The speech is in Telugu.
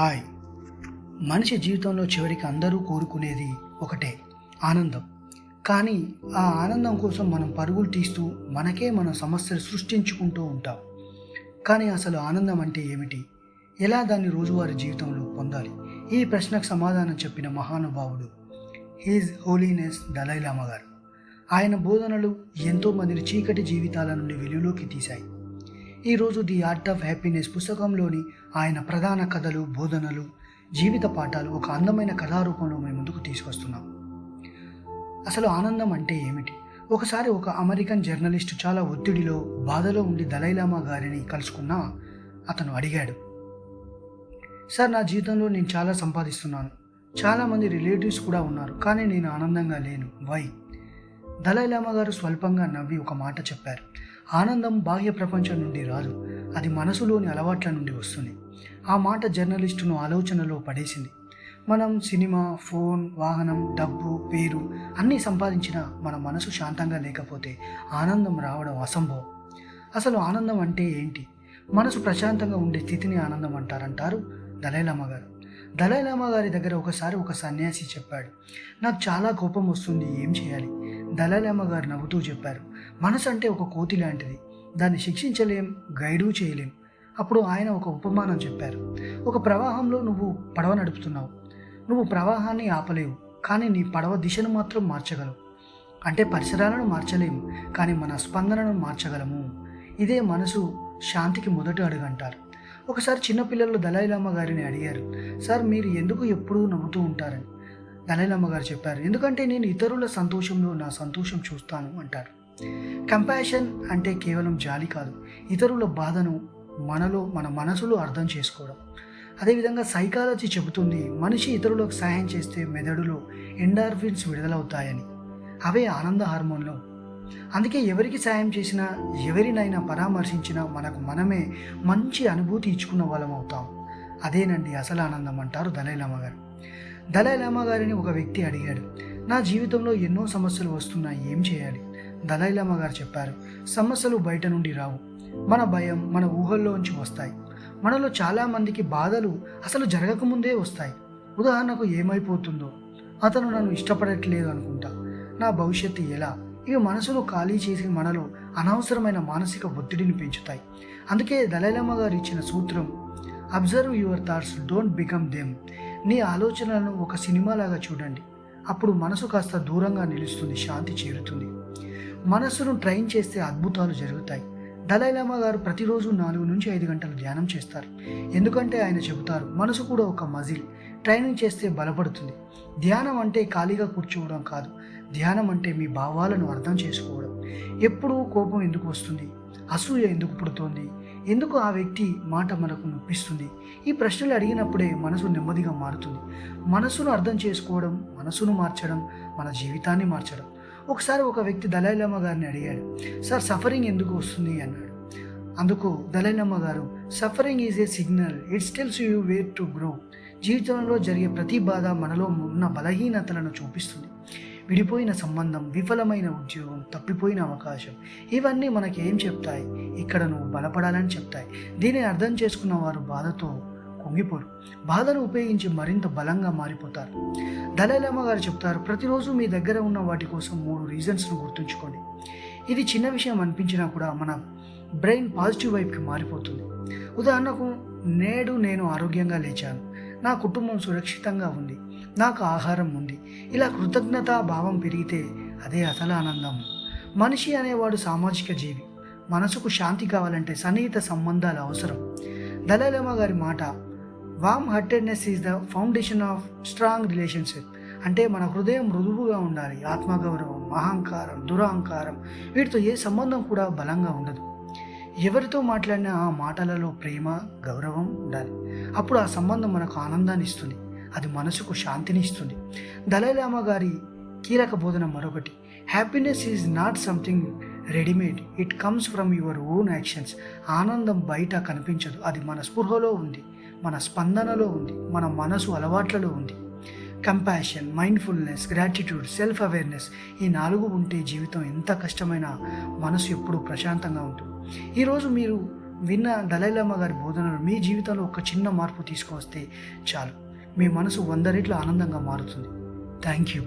హాయ్. మనిషి జీవితంలో చివరికి అందరూ కోరుకునేది ఒకటే ఆనందం. కానీ ఆ ఆనందం కోసం మనం పరుగులు తీస్తూ మనకే మన సమస్యలు సృష్టించుకుంటూ ఉంటాం. కానీ అసలు ఆనందం అంటే ఏమిటి? ఎలా దాన్ని రోజువారీ జీవితంలో పొందాలి? ఈ ప్రశ్నకు సమాధానం చెప్పిన మహానుభావుడు హీజ్ హోలీనెస్ దలైలామా గారు. ఆయన బోధనలు ఎంతోమందిని చీకటి జీవితాల నుండి వెలుగులోకి తీశాయి. ఈరోజు ది ఆర్ట్ ఆఫ్ హ్యాపీనెస్ పుస్తకంలోని ఆయన ప్రధాన కథలు బోధనలు జీవిత పాఠాలు ఒక అందమైన కథారూపంలో మేము ముందుకు తీసుకొస్తున్నాం. అసలు ఆనందం అంటే ఏమిటి? ఒకసారి ఒక అమెరికన్ జర్నలిస్టు చాలా ఒత్తిడిలో బాధలో ఉండి దలైలామా గారిని కలుసుకున్న అతను అడిగాడు సార్ నా జీవితంలో నేను చాలా సంపాదిస్తున్నాను. చాలామంది రిలేటివ్స్ కూడా ఉన్నారు కానీ నేను ఆనందంగా లేను. వై? దలైలామా గారు స్వల్పంగా నవ్వి ఒక మాట చెప్పారు ఆనందం బాహ్య ప్రపంచం నుండి రాదు. అది మనసులోని అలవాట్ల నుండి వస్తుంది. ఆ మాట జర్నలిస్టును ఆలోచనలో పడేసింది. మనం సినిమా ఫోన్ వాహనం డబ్బు పేరు అన్నీ సంపాదించినా మన మనసు శాంతంగా లేకపోతే ఆనందం రావడం అసంభవం. అసలు ఆనందం అంటే ఏంటి? మనసు ప్రశాంతంగా ఉండే స్థితిని ఆనందం అంటారంటారు దలైలామా గారు. దలైలామా గారి దగ్గర ఒకసారి ఒక సన్యాసి చెప్పాడు. నాకు చాలా కోపం వస్తుంది ఏం చేయాలి? దలైలామా గారు నవ్వుతూ చెప్పారు. మనసు అంటే ఒక కోతి లాంటిది. దాన్ని శిక్షించలేం గైడు చేయలేం. అప్పుడు ఆయన ఒక ఉపమానం చెప్పారు. ఒక ప్రవాహంలో నువ్వు పడవ నడుపుతున్నావు. నువ్వు ప్రవాహాన్ని ఆపలేవు కానీ నీ పడవ దిశను మాత్రం మార్చగలవు. అంటే పరిసరాలను మార్చలేము కానీ మన స్పందనను మార్చగలము. ఇదే మనసు శాంతికి మొదటి అడుగు అంటారు. ఒకసారి చిన్నపిల్లలు దలైలామ గారిని అడిగారు సార్ మీరు ఎందుకు ఎప్పుడూ నవ్వుతూ ఉంటారని? దలైలామ గారు చెప్పారు ఎందుకంటే నేను ఇతరుల సంతోషంలో నా సంతోషం చూస్తాను అంటారు. కంపాషన్ అంటే కేవలం జాలి కాదు ఇతరుల బాధను మనలో మన మనసులో అర్థం చేసుకోవడం. అదేవిధంగా సైకాలజీ చెబుతుంది మనిషి ఇతరులకు సహాయం చేస్తే మెదడులో ఎండార్ఫిన్స్ విడుదలవుతాయని. అవే ఆనంద హార్మోన్లు. అందుకే ఎవరికి సాయం చేసినా ఎవరినైనా పరామర్శించినా మనకు మనమే మంచి అనుభూతి ఇచ్చుకున్న వాళ్ళం అవుతాం. అదేనండి అసలు ఆనందం అంటారు దలైలామా గారు. దలైలామా గారిని ఒక వ్యక్తి అడిగాడు నా జీవితంలో ఎన్నో సమస్యలు వస్తున్నాయి ఏం చేయాలి? దలైలామా గారు చెప్పారు సమస్యలు బయట నుండి రావు. మన భయం మన ఊహల్లోంచి వస్తాయి. మనలో చాలామందికి బాధలు అసలు జరగకముందే వస్తాయి. ఉదాహరణకు ఏమైపోతుందో. అతను నన్ను ఇష్టపడట్లేదు అనుకుంటా. నా భవిష్యత్తు ఎలా? ఇవి మనసును ఖాళీ చేసి మనలో అనవసరమైన మానసిక ఒత్తిడిని పెంచుతాయి. అందుకే దళైలమ్మ గారు ఇచ్చిన సూత్రం observe your thoughts don't become them నీ ఆలోచనలను ఒక సినిమాలాగా చూడండి. అప్పుడు మనసు కాస్త దూరంగా నిలుస్తుంది శాంతి చేరుతుంది. మనస్సును ట్రైన్ చేస్తే అద్భుతాలు జరుగుతాయి. దలైలామా గారు ప్రతిరోజు నాలుగు నుంచి ఐదు గంటలు ధ్యానం చేస్తారు. ఎందుకంటే ఆయన చెబుతారు మనసు కూడా ఒక మజిల్. ట్రైనింగ్ చేస్తే బలపడుతుంది. ధ్యానం అంటే ఖాళీగా కూర్చోవడం కాదు. ధ్యానం అంటే మీ భావాలను అర్థం చేసుకోవడం. ఎప్పుడు కోపం ఎందుకు వస్తుంది? అసూయ ఎందుకు పుడుతోంది? ఎందుకు ఆ వ్యక్తి మాట మనకు నొప్పిస్తుంది? ఈ ప్రశ్నలు అడిగినప్పుడే మనసు నెమ్మదిగా మారుతుంది. మనసును అర్థం చేసుకోవడం మనసును మార్చడం మన జీవితాన్ని మార్చడం. ఒకసారి ఒక వ్యక్తి దలైలమ్మ గారిని అడిగాడు సార్ సఫరింగ్ ఎందుకు వస్తుంది? అన్నాడు. అందుకు దలైలమ్మ గారు suffering is a signal it's tells you where to grow జీవితంలో జరిగే ప్రతి బాధ మనలో ఉన్న బలహీనతలను చూపిస్తుంది. విడిపోయిన సంబంధం విఫలమైన ఉద్యోగం తప్పిపోయిన అవకాశం ఇవన్నీ మనకి ఏం చెప్తాయి? ఇక్కడ నువ్వు బలపడాలని చెప్తాయి. దీన్ని అర్థం చేసుకున్న వారు బాధతో కుంగిపోరు. బాధను ఉపయోగించి మరింత బలంగా మారిపోతారు. దళైలామ గారు చెప్తారు ప్రతిరోజు మీ దగ్గర ఉన్న వాటి కోసం మూడు రీజన్స్ను గుర్తుంచుకోండి. ఇది చిన్న విషయం అనిపించినా కూడా మన బ్రెయిన్ పాజిటివ్ వైపుకి మారిపోతుంది. ఉదాహరణకు నేడు నేను ఆరోగ్యంగా లేచాను. నా కుటుంబం సురక్షితంగా ఉంది. నాకు ఆహారం ఉంది. ఇలా కృతజ్ఞతా భావం పెరిగితే అదే అసలు ఆనందం. మనిషి అనేవాడు సామాజిక జీవి. మనసుకు శాంతి కావాలంటే సన్నిహిత సంబంధాలు అవసరం. దళైలమ్మ గారి మాట warm heartedness is the foundation of strong relationship అంటే మన హృదయం మృదువుగా ఉండాలి. ఆత్మగౌరవం అహంకారం దురహంకారం వీటితో ఏ సంబంధం కూడా బలంగా ఉండదు. ఎవరితో మాట్లాడినా ఆ మాటలలో ప్రేమ గౌరవం ఉండాలి. అప్పుడు ఆ సంబంధం మనకు ఆనందాన్ని ఇస్తుంది. అది మనసుకు శాంతిని ఇస్తుంది. దళైలామ గారి కీలక బోధన మరొకటి. Happiness is not something readymade it comes from your own actions ఆనందం బయట కనిపించదు. అది మన స్పృహలో ఉంది. మన స్పందనలో ఉంది మన మనసు అలవాట్లలో ఉంది. Compassion mindfulness gratitude self awareness ఈ నాలుగు ఉంటే జీవితం ఎంత కష్టమైనా మనసు ఎప్పుడూ ప్రశాంతంగా ఉంటుంది. ఈరోజు మీరు విన్న దలైలామా గారి బోధనలు మీ జీవితంలో ఒక చిన్న మార్పు తీసుకువస్తే చాలు. మీ మనసు వంద రెట్లు ఆనందంగా మారుతుంది. Thank you